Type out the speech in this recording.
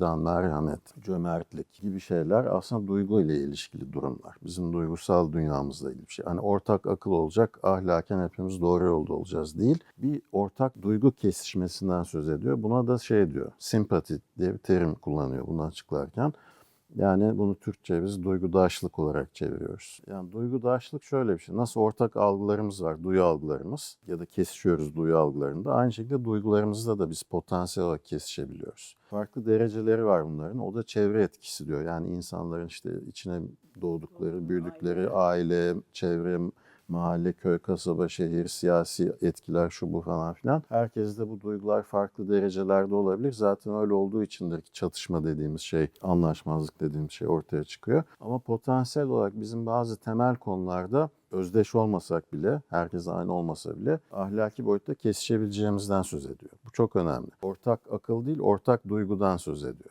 dan merhamet, cömertlik gibi şeyler aslında duygu ile ilişkili durumlar. Bizim duygusal dünyamızla ilgili bir şey. Hani ortak akıl olacak, ahlaken hepimiz doğru yolda olacağız değil. Bir ortak duygu kesişmesinden söz ediyor. Buna da şey diyor, simpati diye bir terim kullanıyor bunu açıklarken. Yani bunu Türkçe biz duygudaşlık olarak çeviriyoruz. Yani duygudaşlık şöyle bir şey. Nasıl ortak algılarımız var, duyu algılarımız ya da kesişiyoruz duyu algılarında. Aynı şekilde duygularımızda da biz potansiyel olarak kesişebiliyoruz. Farklı dereceleri var bunların. O da çevre etkisi diyor. Yani insanların işte içine doğdukları, büyüdükleri aile, çevre, mahalle, köy, kasaba, şehir, siyasi etkiler şu bu falan filan. Herkeste bu duygular farklı derecelerde olabilir. Zaten öyle olduğu içindir ki çatışma dediğimiz şey, anlaşmazlık dediğimiz şey ortaya çıkıyor. Ama potansiyel olarak bizim bazı temel konularda özdeş olmasak bile, herkes aynı olmasa bile ahlaki boyutta kesişebileceğimizden söz ediyor. Bu çok önemli. Ortak akıl değil, ortak duygudan söz ediyor.